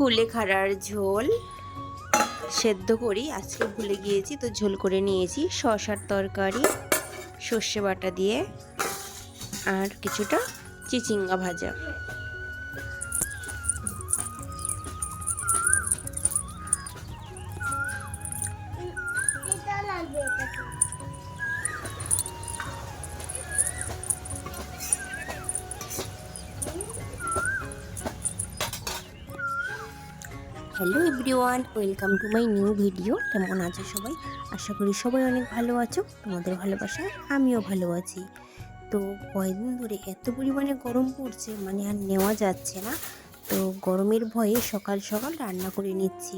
কুলেখাড়ার ঝোল সেদ্ধ করি। আজকে ভুলে গিয়েছি, তো ঝোল করে নিয়েছি। শশার তরকারি, সর্ষে বাটা দিয়ে, আর কিছুটা চিচিঙ্গা ভাজা। Hello everyone, welcome to my new video. কেমন আছো সবাই? আশা করি সবাই অনেক ভালো আছো। তোমাদের ভালোবাসায় আমিও ভালো আছি। তো কয়েকদিন ধরে এত পরিমাণে গরম পড়ছে মানে আর নেওয়া যাচ্ছে না। তো গরমের ভয়ে সকাল সকাল রান্না করে নিচ্ছি।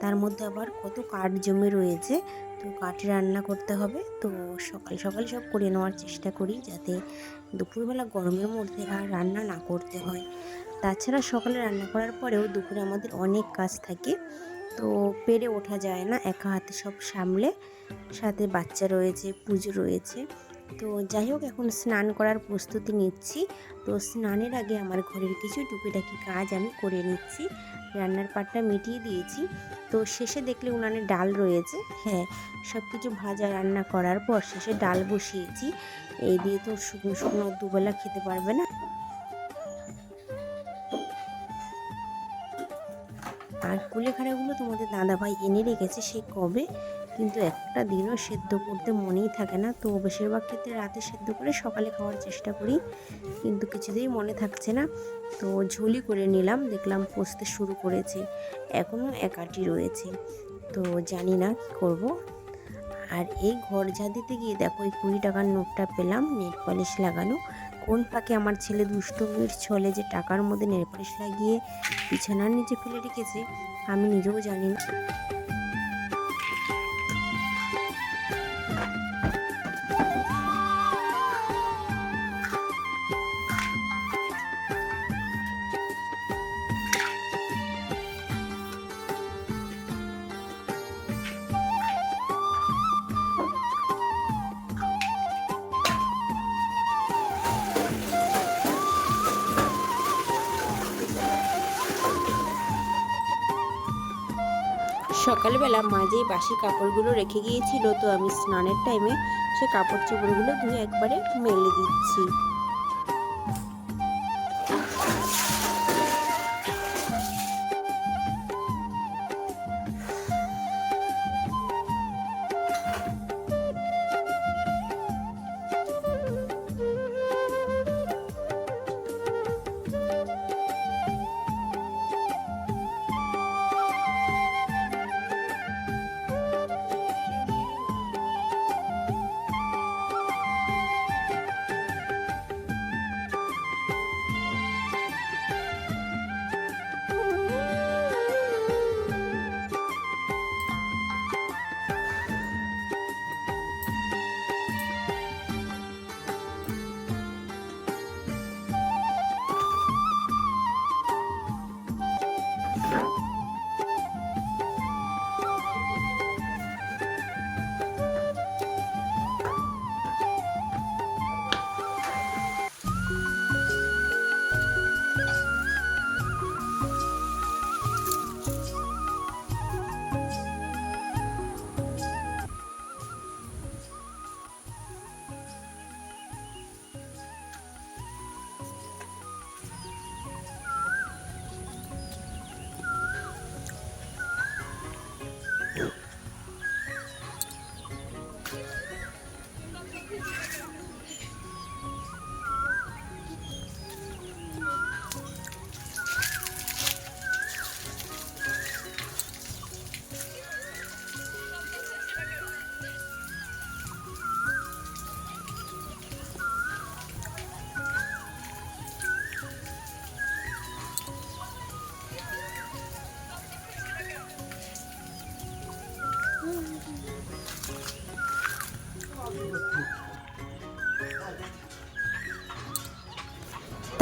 তার মধ্যে আবার কত কাঠ জমে রয়েছে, তো কাঠে রান্না করতে হবে। তো সকাল সকাল সব করে নেওয়ার চেষ্টা করি যাতে দুপুরবেলা গরমের মধ্যে আর রান্না না করতে হয়। তাছাড়া সকালে রান্না করার পরেও দুপুরে আমাদের অনেক কাজ থাকে। তো পেরে ওঠা যায় না, একা হাতে সব সামলে। সাথে বাচ্চা রয়েছে, পুজো রয়েছে। তো যাই হোক, এখন স্নান করার প্রস্তুতি নিচ্ছি। তো স্নানের আগে আমার ঘরের কিছু টুকিটাকি কাজ আমি করে নিচ্ছি। রান্নার পাটটা মিটিয়ে দিয়েছি। তো শেষে দেখলে উনানে ডাল রয়েছে। হ্যাঁ সব কিছু ভাজা রান্না করার পর শেষে ডাল বসিয়েছি। এই দিয়ে তো শুকনো শুকনো দুবেলা খেতে পারবে না। আর কুলেখাড়াগুলো তোমাদের দাদাভাই এনে রেখেছে সে কবে? কিন্তু একটা দিনও সেদ্ধ করতে মনেই থাকে না। তো বেশিরভাগ ক্ষেত্রে রাতে সেদ্ধ করে সকালে খাওয়ার চেষ্টা করি। কিন্তু কিছুতেই মনে থাকছে না। তো ঝুলি করে নিলাম, দেখলাম পচতে শুরু করেছে। এখনও একাটি রয়েছে। তো জানি না কী করব। আর এই ঘর যা দিতে গিয়ে দেখো, এই কুড়ি টাকার নোটটা পেলাম, নেট পলিশ লাগানো। কোন ফাঁকে আমার ছেলে দুষ্টমির ছলে যে টাকার মধ্যে নেল পলিশ লাগিয়ে বিছানার নিচে ফেলে রেখেছে, আমি নিজেও জানি না। সকালবেলা মাঝে বাসি কাপড়গুলো রেখে গিয়েছিল, তো আমি স্নানের টাইমে সে কাপড় চোপড়গুলো ধুয়ে একবারে মেলে দিচ্ছি।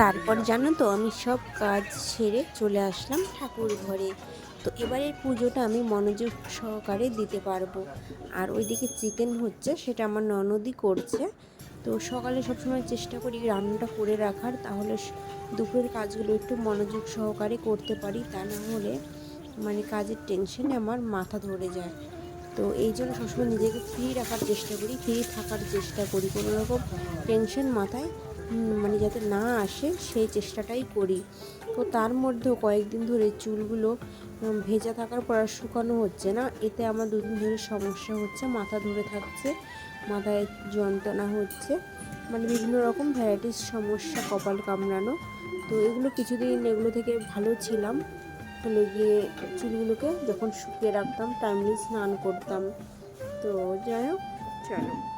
তারপর জানো তো আমি সব কাজ সেরে চলে আসলাম ঠাকুর ঘরে। তো এবারের পুজোটা আমি মনোযোগ সহকারে দিতে পারব। আর ওইদিকে চিকেন হচ্ছে, সেটা আমার ননদই করছে। তো সকালে সবসময় চেষ্টা করি রান্নাটা করে রাখার, তাহলে দুপুরের কাজগুলো একটু মনোযোগ সহকারে করতে পারি, তা না হলে মানে কাজের টেনশনে আমার মাথা ধরে যায়। তো এই জন্য সবসময় নিজেকে ফ্রি রাখার চেষ্টা করি ফ্রি থাকার চেষ্টা করি। কোনো রকম টেনশন মাথায় মানে যাতে না আসে, সেই চেষ্টাটাই করি। তো তার মধ্যেও কয়েকদিন ধরে চুলগুলো ভেজা থাকার পর আর শুকানো হচ্ছে না। এতে আমার দুদিন ধরে সমস্যা হচ্ছে, মাথা ধরে থাকছে, মাথায় যন্ত্রণা হচ্ছে। মানে বিভিন্ন রকম ভ্যারাইটিস, সমস্যা, কপাল কামড়ানো। তো এগুলো কিছুদিন এগুলো থেকে ভালো ছিলাম। হলে গিয়ে চুলগুলোকে যখন শুকিয়ে রাখতাম টাইমলি স্নান করতাম। তো যাই হোক, চলো।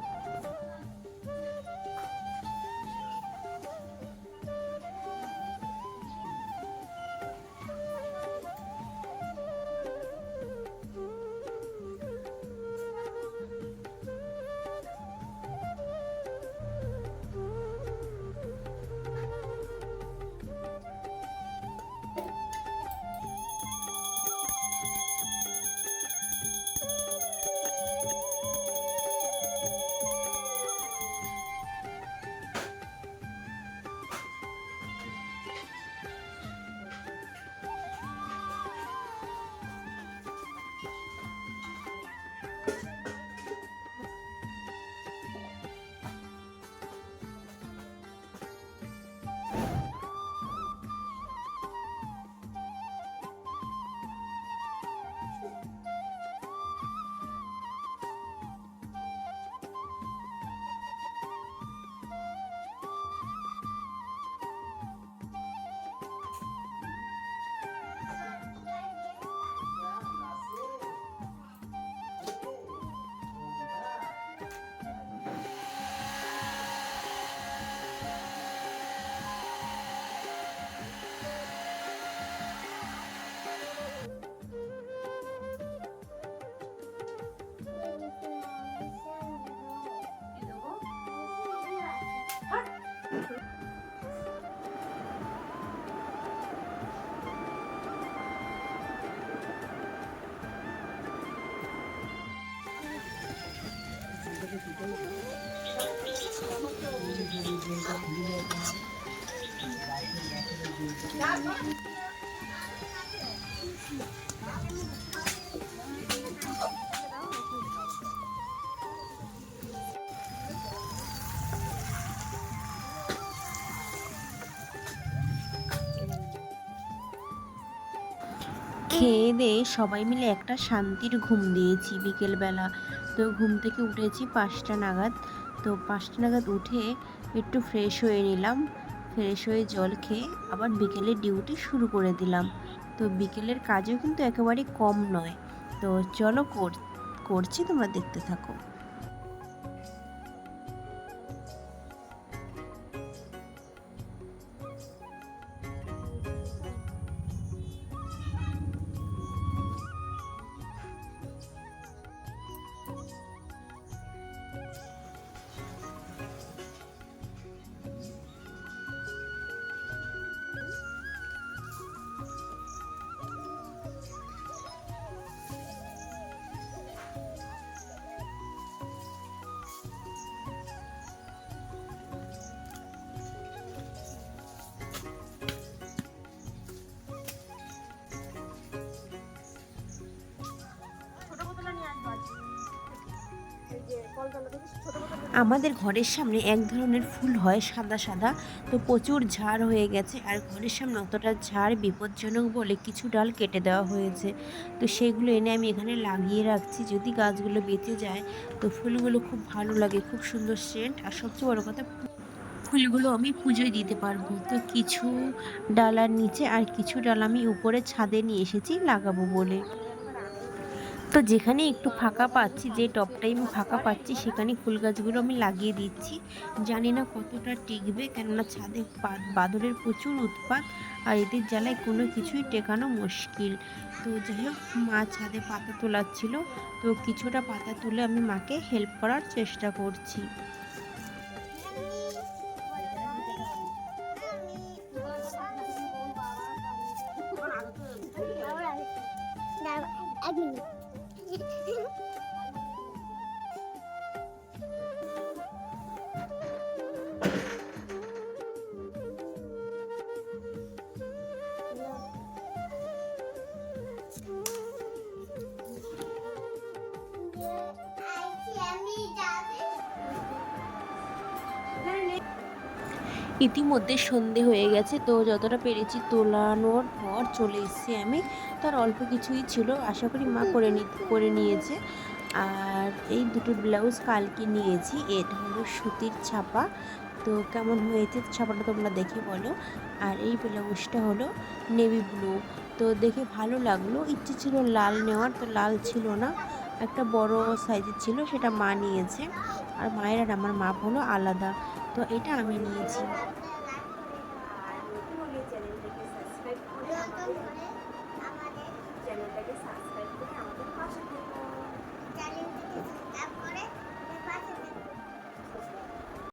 খেয়ে দিয়ে সবাই মিলে একটা শান্তির ঘুম দিয়েছি বিকেলবেলা। তো ঘুম থেকে উঠেছি পাঁচটা নাগাদ। তো পাঁচটা নাগাদ উঠে একটু ফ্রেশ হয়ে নিলাম। ফ্রেশ হয়ে জল খেয়ে আবার বিকেলে ডিউটি শুরু করে দিলাম। তো বিকেলের কাজও কিন্তু একেবারেই কম নয়। তো চলো কর- করছি, তোমরা দেখতে থাকো। আমাদের ঘরের সামনে এক ধরনের ফুল হয় সাদা সাদা। তো প্রচুর ঝাড় হয়ে গেছে আর ঘরের সামনে অতটা ঝাড় বিপজ্জনক বলে কিছু ডাল কেটে দেওয়া হয়েছে। তো সেগুলো এনে আমি এখানে লাগিয়ে রাখছি। যদি গাছগুলো বেঁচে যায়, তো ফুলগুলো খুব ভালো লাগে, খুব সুন্দর সেন্ট আর সবচেয়ে বড় কথা, ফুলগুলো আমি পুজোয় দিতে পারব। তো কিছু ডালার নিচে আর কিছু ডাল আমি উপরে ছাদে নিয়ে এসেছি লাগাবো বলে। তো যেখানে একটু ফাঁকা পাচ্ছি, যে টপটাই আমি ফাঁকা পাচ্ছি, সেখানে ফুল গাছগুলো আমি লাগিয়ে দিচ্ছি। জানি না কতটা টিকবে, কেননা ছাদে বাদরের প্রচুর উৎপাত, আর এদের জ্বালায় কোনো কিছুই টেকানো মুশকিল। তো যাই হোক, মা ছাদে পাতা তোলাচ্ছিল, তো কিছুটা পাতা তুলে আমি মাকে হেল্প করার চেষ্টা করছি। ইতিমধ্যে সন্ধে হয়ে গেছে। তো যতটা পেরেছি তোলানোর পর চলে এসেছি আমি। তার অল্প কিছুই ছিল। আশা করি মা করে করে নিয়েছে। আর এই দুটো ব্লাউজ কালকে নিয়েছি। এটা হলো সুতির ছাপা। তো কেমন হয়েছে ছাপাটা তোমরা দেখে বলো। আর এই ব্লাউজটা হলো নেভি ব্লু। তো দেখে ভালো লাগল। ইচ্ছে ছিল লাল নেওয়ার। তো লাল ছিল না। একটা বড় সাইজের ছিল। সেটা মা নিয়েছে। আর মায়ের আর আমার মাপ হলো আলাদা। তো এটা আমি নিয়েছি।